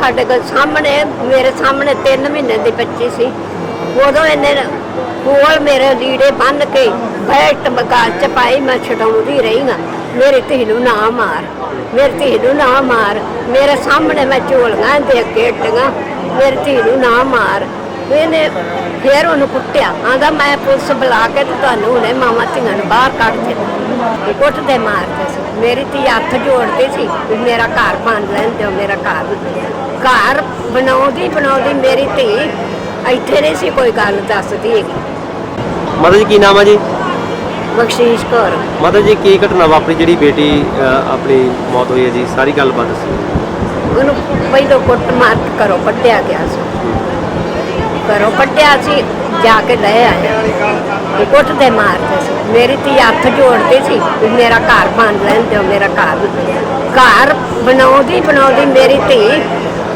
ਸਾਡੇ ਕੋਲ ਸਾਹਮਣੇ, ਮੇਰੇ ਸਾਹਮਣੇ 3 ਮਹੀਨੇ ਦੀ ਬੱਚੀ ਸੀ। ਉਦੋਂ ਇਹਨੇ ਕੋਲ ਮੇਰੇ ਲੀੜੇ ਬੰਨ ਕੇ ਬੈਠ ਮਗਾਲ ਚ ਪਾਈ, ਮੈਂ ਛਡਾਉਂਦੀ ਰਹੀ ਹਾਂ। ਮੇਰੀ ਧੀ ਨੂੰ ਨਾ ਮਾਰ, ਮੇਰੀ ਧੀ ਨੂੰ ਨਾ ਮਾਰ। ਮੇਰੇ ਸਾਹਮਣੇ ਮੈਂ ਝੋਲੀਆਂ ਦੇ ਅੱਗੇ ਟੀਆਂ ਮੇਰੀ ਧੀ ਨੂੰ ਨਾ ਮਾਰ। ਇਹਨੇ ਫੇਰ ਉਹਨੂੰ ਕੁੱਟਿਆ। ਆਂਦਾ ਮੈਂ ਪੁਲਿਸ ਬੁਲਾ ਕੇ ਤੇ ਤੁਹਾਨੂੰ ਹੁਣੇ ਮਾਮਾ ਧੀਆਂ ਨੂੰ ਬਾਹਰ ਕੱਢ ਦੇ ਕੁੱਟਦੇ ਮਾਰਦੇ ਸੀ। ਮੇਰੀ ਧੀ ਹੱਥ ਜੋੜਦੀ ਸੀ ਵੀ ਮੇਰਾ ਘਰ ਬਣ ਲੈਣ ਦਿਓ ਮੇਰਾ ਘਰ ਘਰ ਬਣਾਉਂਦੀ ਬਣਾਉਂਦੀ ਮੇਰੀ ਧੀ ਇੱਥੇ ਨਹੀਂ ਸੀ ਕੋਈ ਗੱਲ ਦੱਸਦੀ ਹੈਗੀ। ਮਾਤਾ ਜੀ ਕੀ ਨਾਮ ਹੈ ਜੀ? ਬਖਸ਼ੀਸ਼ ਕੌਰ। ਮਾਤਾ ਜੀ ਕੀ ਘਟਨਾ ਵਾਪਰੀ ਜਿਹੜੀ ਬੇਟੀ ਅ, ਆਪਣੀ ਮੌਤ ਹੋਈ ਹੈ ਜੀ? ਸਾਰੀ ਗੱਲਬਾਤ ਦੱਸੋ। ਉਹਨੂੰ ਪਹਿਲੋਂ ਕੁੱਟ ਮਾਰ ਕੇ ਘਰੋਂ ਕੱਢਿਆ ਗਿਆ ਸੀ। ਘਰੋਂ ਕੱਢਿਆ ਸੀ ਜਾ ਕੇ ਲੈ ਆਇਆ। ਤੇ ਮਾਰਦੇ ਸੀ। ਮੇਰੀ ਧੀ ਹੱਥ ਜੋੜਦੀ ਸੀ ਵੀ ਮੇਰਾ ਘਰ ਬਣ ਲੈਣ ਦਿਓ, ਮੇਰਾ ਘਰ ਘਰ ਬਣਾਉਂਦੀ ਬਣਾਉਂਦੀ ਮੇਰੀ ਧੀ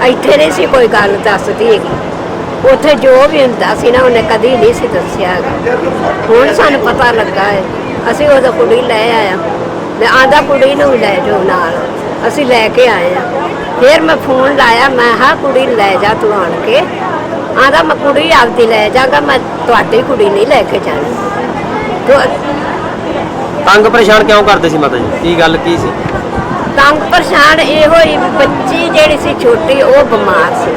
ਇੱਥੇ ਨਹੀਂ ਸੀ ਕੋਈ ਗੱਲ ਦੱਸਦੀ ਹੈਗੀ। ਉੱਥੇ ਜੋ ਵੀ ਹੁੰਦਾ ਸੀ ਨਾ ਉਹਨੇ ਕਦੀ ਨਹੀਂ ਸੀ ਦੱਸਿਆ ਹੈਗਾ। ਹੁਣ ਸਾਨੂੰ ਪਤਾ ਲੱਗਾ ਹੈ, ਅਸੀਂ ਉਹਦਾ ਕੁੜੀ ਲੈ ਆਇਆ ਮੈਂ ਆਂਦਾ ਕੁੜੀ ਨੂੰ ਵੀ ਲੈ ਜਾਓ ਨਾਲ। ਅਸੀਂ ਲੈ ਕੇ ਆਏ ਆ ਫਿਰ ਮੈਂ ਫੋਨ ਲਾਇਆ, ਮੈਂ ਹਾਂ ਕੁੜੀ ਲੈ ਜਾ ਤੂੰ ਆਣ ਕੇ। ਆਂਦਾ ਮੈਂ ਕੁੜੀ ਆਪਦੀ ਲੈ ਜਾਗਾ ਮੈਂ ਤੁਹਾਡੀ ਕੁੜੀ ਨਹੀਂ ਲੈ ਕੇ ਜਾਣੀ। ਤੰਗ ਪਰੇਸ਼ਾਨ ਕਿਉਂ ਕਰਦੇ ਸੀ ਮਾਤਾ ਜੀ? ਕੀ ਗੱਲ ਕੀ ਸੀ? ਤੰਗ ਪਰੇਸ਼ਾਨ ਇਹੋ ਹੀ ਵੀ ਬੱਚੀ ਜਿਹੜੀ ਸੀ ਛੋਟੀ ਉਹ ਬਿਮਾਰ ਸੀ।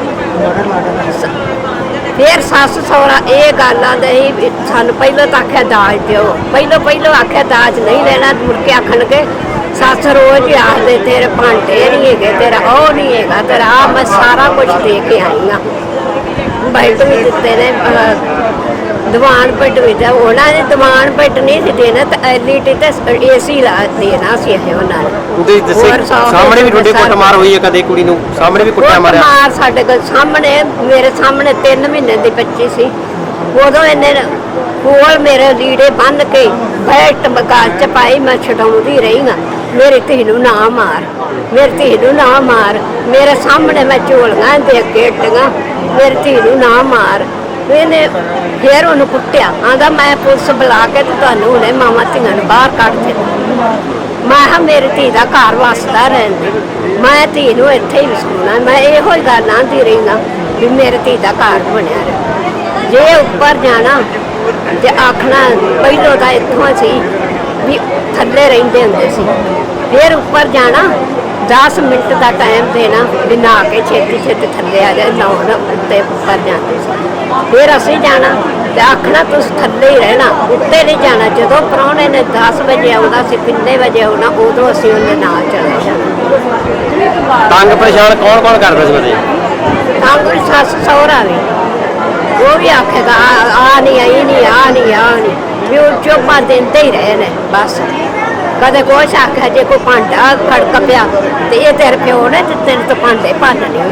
ਸ- ਫਿਰ ਸੱਸ ਸਹੁਰਾ ਇਹ ਗੱਲ ਸੀ ਵੀ ਸਾਨੂੰ ਪਹਿਲਾਂ ਤਾਂ ਆਖਿਆ ਦਾਜ ਦਿਓ। ਪਹਿਲਾਂ ਪਹਿਲਾਂ ਆਖਿਆ ਦਾਜ ਨਹੀਂ ਲੈਣਾ ਮੁੜ ਕੇ ਆਖਣਗੇ ਸੱਸ ਰੋਜ਼ ਹੀ ਆਖਦੇ ਤੇਰੇ ਭਾਂਡੇ ਨਹੀਂ ਹੈਗੇ ਤੇਰਾ ਉਹ ਨਹੀਂ ਹੈਗਾ ਤੇਰਾ ਆਹ ਮੈਂ ਸਾਰਾ ਕੁਝ ਦੇ ਕੇ ਆਈ ਹਾਂ ਬੈਠ ਵੀ ਦਿੱਤੇ ਨੇ ਦੀਵਾਨ ਬੈੱਡ ਵੀ ਤੇ ਉਹਨਾਂ ਨੇ ਦੀਵਾਨ ਬੈੱਡ ਨਹੀਂ ਸੀ ਦੇਣਾ ਤੇ ਐਲਈਡੀ ਤੇ ਏਸੀ ਲਾ ਦੇਣਾ ਸੀ ਇਹ ਉਹਨਾਂ ਨੇ। ਹੋਰ ਸੌ ਸਾਹਮਣੇ ਵੀ ਤੁਹਾਡੇ ਸਾਲ- ਕੁੱਟਮਾਰ ਹੋਈ ਹੈ ਕਦੇ ਕੁੜੀ ਨੂੰ? ਸਾਹਮਣੇ ਵੀ ਕੁੱਟਿਆ ਕੁੱਟ ਮਾਰਿਆ? ਮਾਰ ਸਾਡੇ ਕੋਲ ਸਾਹਮਣੇ ਮੇਰੇ ਸਾਹਮਣੇ 3 ਮਹੀਨੇ ਦੀ ਬੱਚੀ ਸੀ। ਉਦੋਂ ਇਹਨੇ ਕੋਲ ਮੇਰੇ ਲੀੜੇ ਬੰਨ ਕੇ ਬੈਠ ਮਗਾਲ ਚ ਪਾਈ ਮੈਂ ਛਡਾਉਂਦੀ ਰਹੀ ਹਾਂ। ਮੇਰੀ ਧੀ ਨੂੰ ਨਾ ਮਾਰ ਮੇਰੀ ਧੀ ਨੂੰ ਨਾ ਮਾਰ। ਮੇਰੇ ਸਾਹਮਣੇ ਮੈਂ ਝੋਲੀਆਂ ਦੇ ਅੱਗੇ ਟੀਆਂ ਮੇਰੀ ਧੀ ਨੂੰ ਨਾ ਮਾਰ। ਇਹਨੇ ਫੇਰ ਉਹਨੂੰ ਕੁੱਟਿਆ। ਆਂਦਾ ਮੈਂ ਪੁਲਿਸ ਬੁਲਾ ਕੇ ਤੇ ਤੁਹਾਨੂੰ ਹੁਣੇ ਮਾਮਾ ਧੀਆਂ ਨੂੰ ਬਾਹਰ ਕੱਢ ਦੇ ਮੈਂ ਕਿਹਾ, ਮੇਰੀ ਧੀ ਦਾ ਘਰ ਵਸਦਾ ਰਹਿਣ ਮੈਂ ਧੀ ਨੂੰ ਇੱਥੇ ਹੀ ਵਸਾਉਣਾ ਮੈਂ ਇਹੋ ਹੀ ਗੱਲ ਆਂਦੀ ਰਹੀ ਹਾਂ ਵੀ ਮੇਰੀ ਧੀ ਦਾ ਘਰ ਬਣਿਆ ਰਹੇ। ਜੇ ਉੱਪਰ ਜਾਣਾ ਤੇ ਆਖਣਾ, ਪਹਿਲੋਂ ਤਾਂ ਇੱਥੋਂ ਸੀ ਵੀ ਥੱਲੇ ਰਹਿੰਦੇ ਹੁੰਦੇ ਸੀ। ਫਿਰ ਉੱਪਰ ਜਾਣਾ 10 ਮਿੰਟ ਦਾ ਟਾਈਮ ਦੇਣਾ ਵੀ ਨਹਾ ਕੇ ਛੇਤੀ ਛੇਤੀ ਥੱਲੇ ਆ ਜਾ ਨਹਾਉਣ ਉੱਤੇ ਉੱਪਰ ਜਾਂਦੇ ਸੀ ਫਿਰ ਅਸੀਂ ਜਾਣਾ ਤੇ ਆਖਣਾ ਤੁਸੀਂ ਥੱਲੇ ਹੀ ਰਹਿਣਾ ਉੱਤੇ ਨਹੀਂ ਜਾਣਾ। ਜਦੋਂ ਪ੍ਰਾਹੁਣੇ ਨੇ 10 ਵਜੇ ਆਉਂਦਾ ਸੀ ਕਿੰਨੇ ਵਜੇ ਆਉਣਾ ਉਦੋਂ ਅਸੀਂ ਉਹਦੇ ਨਾਲ ਚਲੇ ਜਾਣਾ। ਤੰਗ ਪਰੇਸ਼ਾਨ ਕੌਣ ਕੌਣ ਕਰਦਾ ਸੀ ਮਾਤਾ ਜੀ ਤਾਂ ਕੋਈ ਸੱਸ ਸਹੁਰਾ ਵੀ। ਉਹ ਵੀ ਆਖੇਗਾ ਆ ਨਹੀਂ ਆਈ ਨਹੀਂ ਆ ਨਹੀਂ ਆ ਨਹੀਂ। ਵੀ ਉਹ ਚੁੱਪਾ ਦਿੰਦੇ ਹੀ ਰਹੇ ਨੇ ਬਸ। ਕਦੇ ਕੁਛ ਆਖਿਆ, ਜੇ ਕੋਈ ਭਾਂਡਾ ਖੜਕ ਪਿਆ ਤੇ ਇਹ ਤੇਰੇ ਪਿਓ ਨੇ ਤੇ ਤੇਰੇ ਤੋਂ ਭਾਂਡੇ ਭੰਨਣੇ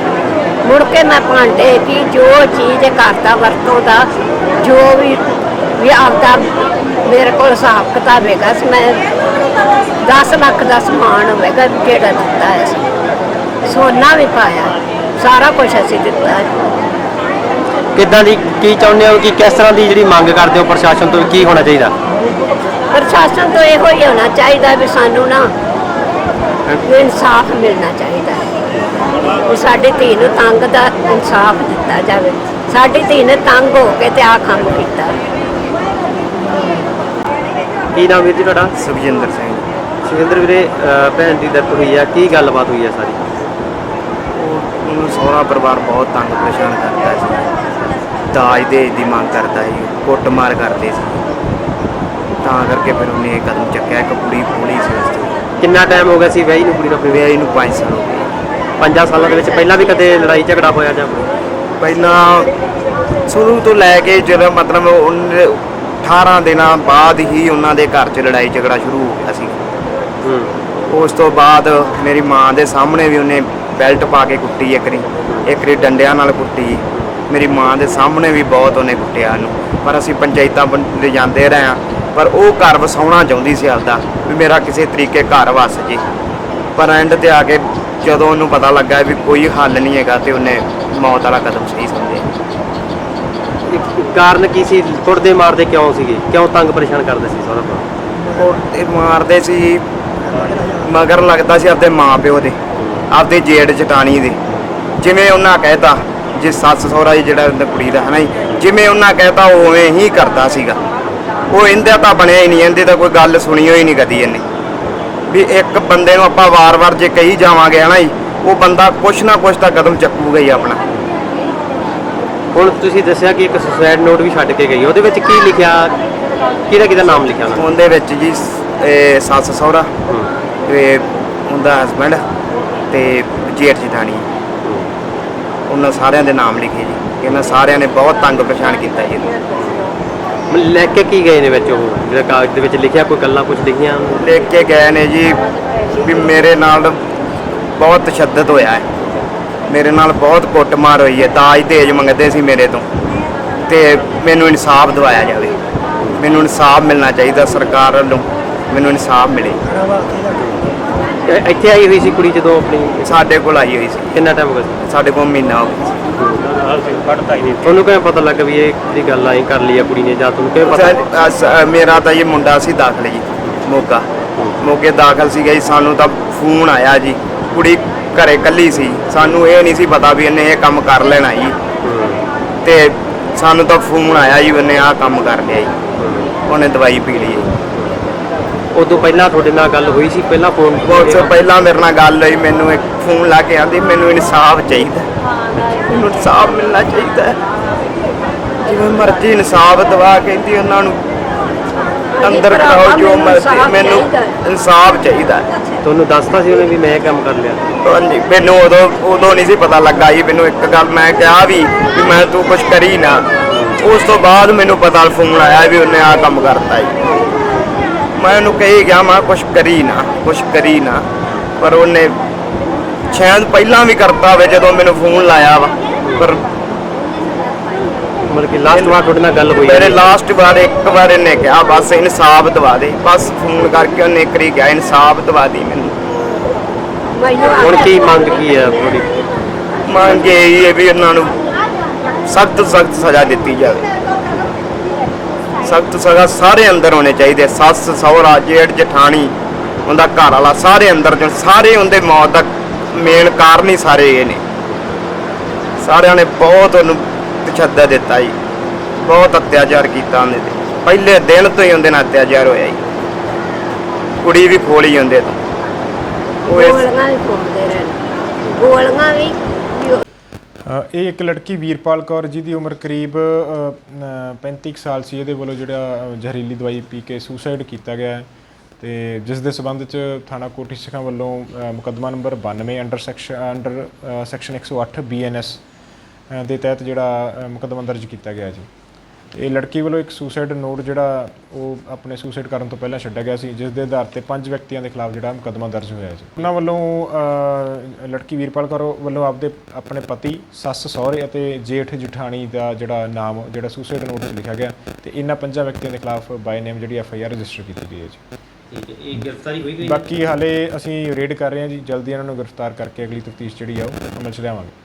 ਮੁੜ ਕੇ ਮੈਂ ਭਾਂਡੇ ਕੀ, ਜੋ ਚੀਜ਼ ਘਰ ਵਰਤੋਂ ਦਾ ਜੋ ਵੀ ਵੀ ਆਪਦਾ ਮੇਰੇ ਕੋਲ ਹਿਸਾਬ ਕਿਤਾਬ ਹੈਗਾ ਸੀ, ਮੈਂ 10 ਲੱਖ ਦਾ ਸਮਾਨ ਹੋਵੇਗਾ ਜਿਹੜਾ ਦਿੱਤਾ ਹੈ ਸੋਨਾ ਵੀ ਪਾਇਆ, ਸਾਰਾ ਕੁਝ ਅਸੀਂ ਦਿੱਤਾ। ਹੈ ਕਿੱਦਾਂ ਦੀ, ਕੀ ਚਾਹੁੰਦੇ ਹੋ ਕਿ ਕਿਸ ਤਰ੍ਹਾਂ ਦੀ ਜਿਹੜੀ ਮੰਗ ਕਰਦੇ ਹੋ ਪ੍ਰਸ਼ਾਸਨ ਤੋਂ, ਕੀ ਹੋਣਾ ਚਾਹੀਦਾ? ਪ੍ਰਸ਼ਾਸਨ ਤੋਂ ਇਹੋ ਹੀ ਹੋਣਾ ਚਾਹੀਦਾ ਵੀ ਸਾਨੂੰ ਨਾ ਇਨਸਾਫ ਮਿਲਣਾ ਚਾਹੀਦਾ ਹੈ। ਵੀ ਸਾਡੀ ਧੀ ਨੂੰ ਤੰਗ ਦਾ ਇਨਸਾਫ ਦਿੱਤਾ ਜਾਵੇ। ਸਾਡੀ ਧੀ ਨੇ ਤੰਗ ਹੋ ਕੇ ਤੇ ਆ ਕੰਮ ਕੀਤਾ। ਕੀ ਨਾਮ ਵੀਰ ਜੀ ਤੁਹਾਡਾ? ਸੁਖਜਿੰਦਰ ਸਿੰਘ। ਸੁਖਿੰਦਰ ਵੀਰੇ ਭੈਣ ਦੀ ਦਰਦ ਹੋਈ ਹੈ ਕੀ ਗੱਲਬਾਤ ਹੋਈ ਹੈ ਸਾਰੀ? ਉਹ ਉਹਨੂੰ ਸਹੁਰਾ ਪਰਿਵਾਰ ਬਹੁਤ ਤੰਗ ਪਰੇਸ਼ਾਨ ਕਰਦਾ ਸੀ। ਦਾਜ ਦੇ ਦੀ ਮੰਗ ਕਰਦਾ ਸੀ। ਕੁੱਟਮਾਰ ਕਰਦੇ ਸੀ। ਤਾਂ ਕਰਕੇ ਫਿਰ ਉਹਨੇ ਇਹ ਕਦਮ ਚੱਕਿਆ ਇੱਕ ਕੁੜੀ ਫੋੜੀ ਸੀ ਉਸ ਤੋਂ। ਕਿੰਨਾ ਟਾਈਮ ਹੋ ਗਿਆ ਸੀ ਵਿਆਹੀ ਨੂੰ ਕੁੜੀ ਨੂੰ ਵਿਆਹੀ ਨੂੰ 5 ਸਾਲ ਹੋ ਗਏ। ਪੰਜਾਂ ਸਾਲਾਂ ਦੇ ਵਿੱਚ ਪਹਿਲਾਂ ਵੀ ਕਦੇ ਲੜਾਈ ਝਗੜਾ ਹੋਇਆ ਜਾਂ ਪਹਿਲਾਂ ਸ਼ੁਰੂ ਤੋਂ ਲੈ ਕੇ ਜਦੋਂ ਮਤਲਬ ਉਹਨੇ 18 ਦਿਨਾਂ ਬਾਅਦ ਹੀ ਉਹਨਾਂ ਦੇ ਘਰ 'ਚ ਲੜਾਈ ਝਗੜਾ ਸ਼ੁਰੂ ਹੋ ਗਿਆ ਸੀ। ਹੂੰ। ਉਸ ਤੋਂ ਬਾਅਦ ਮੇਰੀ ਮਾਂ ਦੇ ਸਾਹਮਣੇ ਵੀ ਉਹਨੇ ਬੈਲਟ ਪਾ ਕੇ ਕੁੱਟੀ ਇੱਕ ਰੀ ਇੱਕ ਰੀ ਡੰਡਿਆਂ ਨਾਲ ਕੁੱਟੀ। ਮੇਰੀ ਮਾਂ ਦੇ ਸਾਹਮਣੇ ਵੀ ਬਹੁਤ ਉਹਨੇ ਕੁੱਟਿਆ ਉਹਨੂੰ। ਪਰ ਅਸੀਂ ਪੰਚਾਇਤਾਂ ਬਣ- ਲੈ ਜਾਂਦੇ ਰਹੇ ਹਾਂ। ਪਰ ਉਹ ਘਰ ਵਸਾਉਣਾ ਚਾਹੁੰਦੀ ਸੀ ਆਪਦਾ ਵੀ ਮੇਰਾ ਕਿਸੇ ਤਰੀਕੇ ਘਰ ਵਸ ਜੇ। ਪਰ ਐਂਡ ਤੇ ਆ ਕੇ ਜਦੋਂ ਉਹਨੂੰ ਪਤਾ ਲੱਗਾ ਵੀ ਕੋਈ ਹੱਲ ਨਹੀਂ ਹੈਗਾ ਤੇ ਉਹਨੇ ਮੌਤ ਵਾਲਾ ਕਦਮ ਸਹੀ ਸਮਝਿਆ। ਕਾਰਨ ਕੀ ਸੀ? ਕੁੱਟਦੇ ਮਾਰਦੇ ਕਿਉਂ ਸੀਗੇ? ਕਿਉਂ ਤੰਗ ਪਰੇਸ਼ਾਨ ਕਰਦੇ ਸੀ ਸਾਰਾ ਪਰਿਵਾਰ? ਇਹ ਮਾਰਦੇ ਸੀ ਮਗਰ ਲੱਗਦਾ ਸੀ ਆਪਦੇ ਮਾਂ ਪਿਓ ਦੇ ਆਪਦੇ ਜੇੜ ਚਟਾਣੀ ਦੇ। ਜਿਵੇਂ ਉਹਨਾਂ ਕਹਿਤਾ ਜੇ ਸੱਸ ਸਹੁਰਾ ਜਿਹੜਾ ਕੁੜੀ ਦਾ ਹੈ ਨਾ ਜਿਵੇਂ ਉਹਨਾਂ ਕਹਿਤਾ ਉਵੇਂ ਹੀ ਕਰਦਾ ਸੀਗਾ। ਉਹ ਇਹਦਾ ਤਾਂ ਬਣਿਆ ਹੀ ਨਹੀਂ ਇਹਦੇ ਤਾਂ ਕੋਈ ਗੱਲ ਸੁਣੀ ਹੋਈ ਨਹੀਂ ਕਦੀ ਇਹਨੇ। ਵੀ ਇੱਕ ਬੰਦੇ ਨੂੰ ਆਪਾਂ ਵਾਰ-ਵਾਰ ਜੇ ਕਹੀ ਜਾਵਾਂਗੇ ਹਨਾ ਜੀ ਉਹ ਬੰਦਾ ਕੁਛ ਨਾ ਕੁਛ ਤਾਂ ਕਦਮ ਚੱਕੂਗਾ ਹੀ ਆਪਣਾ। ਹੁਣ ਤੁਸੀਂ ਦੱਸਿਆ ਕਿ ਇੱਕ ਸੁਸਾਈਡ ਨੋਟ ਵੀ ਛੱਡ ਕੇ ਗਈ ਉਹਦੇ ਵਿੱਚ ਕੀ ਲਿਖਿਆ? ਕਿਹਦਾ ਕਿਹਦਾ ਨਾਮ ਲਿਖਿਆ ਉਹਨਾਂ ਉਹਦੇ ਵਿੱਚ ਜੀ ਇਹ ਸੱਸ ਸਹੁਰਾ। ਤੇ ਉਹਦਾ ਹਸਬੰਡ ਤੇ ਜੇਠ ਜਠਾਣੀ। ਉਹਨਾਂ ਸਾਰਿਆਂ ਦੇ ਨਾਮ ਲਿਖੇ ਜੀ ਇਹਨਾਂ ਸਾਰਿਆਂ ਨੇ ਬਹੁਤ ਤੰਗ ਪਰੇਸ਼ਾਨ ਕੀਤਾ ਜੀ ਇਹਨੂੰ। ਲੈ ਕੇ ਕੀ ਗਏ ਨੇ ਵਿੱਚ ਉਹ? ਜਿਹੜਾ ਕਾਗਜ਼ ਦੇ ਵਿੱਚ ਲਿਖਿਆ ਕੋਈ ਗੱਲਾਂ ਕੁਝ ਲਿਖੀਆਂ? ਲਿਖ ਕੇ ਗਏ ਨੇ ਜੀ ਵੀ ਮੇਰੇ ਨਾਲ ਬਹੁਤ ਤਸ਼ੱਦਦ ਹੋਇਆ ਹੈ। ਮੇਰੇ ਨਾਲ ਬਹੁਤ ਕੁੱਟਮਾਰ ਹੋਈ ਹੈ। ਦਾਜ ਤੇਜ ਮੰਗਦੇ ਸੀ ਮੇਰੇ ਤੋਂ। ਤੇ ਮੈਨੂੰ ਇਨਸਾਫ ਦਿਵਾਇਆ ਜਾਵੇ। ਮੈਨੂੰ ਇਨਸਾਫ ਮਿਲਣਾ ਚਾਹੀਦਾ ਸਰਕਾਰ ਵੱਲੋਂ। ਮੈਨੂੰ ਇਨਸਾਫ ਮਿਲੇ। ਇੱਥੇ ਆਈ ਹੋਈ ਸੀ ਕੁੜੀ ਜਦੋਂ ਆਪਣੀ ਸਾਡੇ ਕੋਲ ਆਈ ਹੋਈ ਸੀ। ਕਿੰਨਾ ਟਾਈਮ ਹੋ ਗਿਆ ਸੀ? ਸਾਡੇ ਕੋਲ ਮਹੀਨਾ ਹੋ ਗਿਆ ਤੁਹਾਨੂੰ ਕਿਵੇਂ ਪਤਾ ਲੱਗਾ ਵੀ ਇਹ ਜਿਹੜੀ ਗੱਲ ਆਈ ਕਰ ਲਈ ਆ ਕੁੜੀ ਨੇ ਜਾਂ ਤੁਹਾਨੂੰ ਕਿਵੇਂ ਪਤਾ ਮੇਰਾ ਤਾਂ ਇਹ ਮੁੰਡਾ ਸੀ ਦਾਖਲ ਜੀ ਮੋਗਾ। ਮੋਗੇ ਦਾਖਲ ਸੀਗਾ ਜੀ ਸਾਨੂੰ ਤਾਂ ਫੋਨ ਆਇਆ ਜੀ। ਕੁੜੀ ਘਰੇ ਕੱਲੀ ਸੀ ਸਾਨੂੰ ਇਹ ਨਹੀਂ ਸੀ ਪਤਾ ਵੀ ਇਹਨੇ ਇਹ ਕੰਮ ਕਰ ਲੈਣਾ ਜੀ। ਤੇ ਸਾਨੂੰ ਤਾਂ ਫੋਨ ਆਇਆ ਜੀ ਉਹਨੇ ਆਹ ਕੰਮ ਕਰ ਲਿਆ ਜੀ। ਉਹਨੇ ਦਵਾਈ ਪੀ ਲਈ ਜੀ। ਉਦੋਂ ਪਹਿਲਾਂ ਤੁਹਾਡੇ ਨਾਲ ਗੱਲ ਹੋਈ ਸੀ ਪਹਿਲਾਂ ਫੋਨ ਬਹੁਤ ਸੇ ਪਹਿਲਾਂ ਮੇਰੇ ਨਾਲ ਗੱਲ ਹੋਈ ਮੈਨੂੰ ਇੱਕ ਫੋਨ ਲਾ ਕੇ ਆਂਦੀ ਮੈਨੂੰ ਇਨਸਾਫ ਚਾਹੀਦਾ। ਮੈਨੂੰ ਇਨਸਾਫ ਮਿਲਣਾ ਚਾਹੀਦਾ ਹੈ। ਜਿਵੇਂ ਮਰਜ਼ੀ ਇਨਸਾਫ ਦਵਾ ਕਹਿੰਦੀ ਉਹਨਾਂ ਨੂੰ ਅੰਦਰ ਕਰਾਓ ਜੋ ਮਰਜ਼ੀ ਮੈਨੂੰ ਇਨਸਾਫ ਚਾਹੀਦਾ ਹੈ। ਤੁਹਾਨੂੰ ਦੱਸਤਾ ਸੀ ਉਹਨੇ ਵੀ ਮੈਂ ਇਹ ਕੰਮ ਕਰ ਲਿਆ। ਹਾਂਜੀ ਮੈਨੂੰ ਉਦੋਂ ਉਦੋਂ ਨਹੀਂ ਸੀ ਪਤਾ ਲੱਗਾ ਜੀ ਮੈਨੂੰ ਇੱਕ ਗੱਲ ਮੈਂ ਕਿਹਾ ਵੀ ਵੀ ਮੈਂ ਤੂੰ ਕੁਝ ਕਰੀ ਨਾ। ਉਸ ਤੋਂ ਬਾਅਦ ਮੈਨੂੰ ਪਤਾ ਫੋਨ ਆਇਆ ਵੀ ਉਹਨੇ ਆਹ ਕੰਮ ਕਰਤਾ ਜੀ। ਮੈਂ ਉਹਨੂੰ ਕਹੀ ਗਿਆ ਮੈਂ ਕੁਝ ਕਰੀ ਨਾ ਕੁਝ ਕਰੀ ਨਾ। ਪਰ ਉਹਨੇ ਸ਼ਾਇਦ ਪਹਿਲਾਂ ਵੀ ਕਰਤਾ ਹੋਵੇ ਜਦੋਂ ਮੈਨੂੰ ਫੋਨ ਲਾਇਆ ਵਾ ਪਰ ਮਤਲਬ ਕਿ ਲਾਸਟ ਵਾਰ ਤੁਹਾਡੇ ਨਾਲ ਗੱਲ ਹੋਈ ਮੇਰੇ ਲਾਸਟ ਵਾਰ ਇੱਕ ਵਾਰ ਇਹਨੇ ਕਿਹਾ ਬਸ ਇਨਸਾਫ ਦਵਾ ਦੇ ਬਸ ਫੋਨ ਕਰਕੇ ਉਹਨੇ ਵਾਰੀ ਕਿਹਾ ਇਨਸਾਫ ਦਵਾ ਦੀ ਮੈਨੂੰ। ਹੁਣ ਕੀ ਮੰਗ ਕੀ ਹੈ ਤੁਹਾਡੀ? ਮੰਗ ਇਹ ਹੈ ਵੀ ਇਹਨਾਂ ਨੂੰ ਸਖਤ ਸਖਤ ਸਜ਼ਾ ਦਿੱਤੀ ਜਾਵੇ। ਸਖਤ ਸਜ਼ਾ ਸਾਰੇ ਅੰਦਰ ਹੋਣੇ ਚਾਹੀਦੇ ਸੱਸ ਸਹੁਰਾ ਜੇਠ ਜਠਾਣੀ ਉਹਦਾ ਘਰ ਵਾਲਾ ਸਾਰੇ ਅੰਦਰ ਜੋ ਸਾਰੇ ਉਹਦੇ ਮੌਤ ਦਾ ਮੇਨ ਕਾਰਨ ਹੀ ਸਾਰੇ ਇਹ ਨੇ। ਸਾਰਿਆਂ ਨੇ ਬਹੁਤ ਉਹਨੂੰ ਤਸ਼ੱਦਦ ਦਿੱਤਾ ਜੀ। ਬਹੁਤ ਅਤਿਆਚਾਰ ਕੀਤਾ ਉਹਦੇ ਤੇ। ਪਹਿਲੇ ਦਿਨ ਤੋਂ ਹੀ ਉਹਦੇ ਨਾਲ ਅਤਿਆਚਾਰ ਹੋਇਆ ਜੀ। ਕੁੜੀ ਵੀ ਖੋਲੀ ਉਹਦੇ ਤੋਂ। ਉਹ ਇਸ ਗੋਲੀਆਂ ਵੀ ਪਾਉਂਦੇ ਰਹੇ ਗੋਲੀਆਂ ਵੀ ਵੀ ਉਹ- ਅ, ਇਹ ਇੱਕ ਲੜਕੀ ਵੀਰਪਾਲ ਕੌਰ ਜਿਹਦੀ ਉਮਰ ਕਰੀਬ ਅ, ਅ, 35 ਕੁ ਸਾਲ ਸੀ। ਇਹਦੇ ਵੱਲੋਂ ਜਿਹੜਾ ਅ, ਜ਼ਹਿਰੀਲੀ ਦਵਾਈ ਪੀ ਕੇ ਸੁਸਾਈਡ ਕੀਤਾ ਗਿਆ ਹੈ। ਤੇ ਜਿਸ ਦੇ ਸਬੰਧ ਚ ਥਾਣਾ ਕੋਟੀ ਸਿੱਖਾਂ ਵੱਲੋਂ ਮੁਕੱਦਮਾ ਨੰਬਰ 92 ਅੰਡਰ ਸੈਕਸ਼ਨ ਅੰਡਰ ਅ, ਸੈਕਸ਼ਨ 108 ਬੀਐਨਐਸ ਦੇ ਤਹਿਤ ਜਿਹੜਾ ਮੁਕੱਦਮਾ ਦਰਜ ਕੀਤਾ ਗਿਆ ਜੀ। ਤੇ ਇਹ ਲੜਕੀ ਵੱਲੋਂ ਇੱਕ ਸੁਸਾਈਡ ਨੋਟ ਜਿਹੜਾ ਉਹ ਆਪਣੇ ਸੁਸਾਈਡ ਕਰਨ ਤੋਂ ਪਹਿਲਾਂ ਛੱਡਿਆ ਗਿਆ ਸੀ ਜਿਸ ਦੇ ਆਧਾਰ ਤੇ ਪੰਜ ਵਿਅਕਤੀਆਂ ਦੇ ਖਿਲਾਫ ਜਿਹੜਾ ਮੁਕੱਦਮਾ ਦਰਜ ਹੋਇਆ ਜੀ। ਉਹਨਾਂ ਵੱਲੋਂ ਲੜਕੀ ਵੀਰਪਾਲ ਕੌਰ ਵੱਲੋਂ ਆਪਦੇ ਆਪਣੇ ਪਤੀ ਸੱਸ ਸਹੁਰੇ ਅਤੇ ਜੇਠ ਜਠਾਣੀ ਦਾ ਜਿਹੜਾ ਨਾਮ ਜਿਹੜਾ ਸੁਸਾਈਡ ਨੋਟ 'ਚ ਲਿਖਿਆ ਗਿਆ ਤੇ ਇਹਨਾਂ ਪੰਜਾਂ ਵਿਅਕਤੀਆਂ ਦੇ ਖਿਲਾਫ ਬਾਈ ਨੇਮ ਜਿਹੜੀ ਐਫ ਆਈ ਆਰ ਰਜਿਸਟਰ ਕੀਤੀ ਗਈ ਹੈ ਜੀ। ਠੀਕ ਹੈ, ਇਹ ਗ੍ਰਿਫਤਾਰੀ ਹੋਈ ਗਈ ਬਾਕੀ ਹਾਲੇ ਅਸੀਂ ਰੇਡ ਕਰ ਰਹੇ ਹਾਂ ਜੀ, ਜਲਦੀ ਇਹਨਾਂ ਨੂੰ ਗ੍ਰਿਫਤਾਰ ਕਰਕੇ ਅਗਲੀ ਤਫਤੀਸ਼ ਜਿਹੜੀ ਆ ਉਹ ਅਮਲ 'ਚ ਲਿਆਵਾਂਗੇ।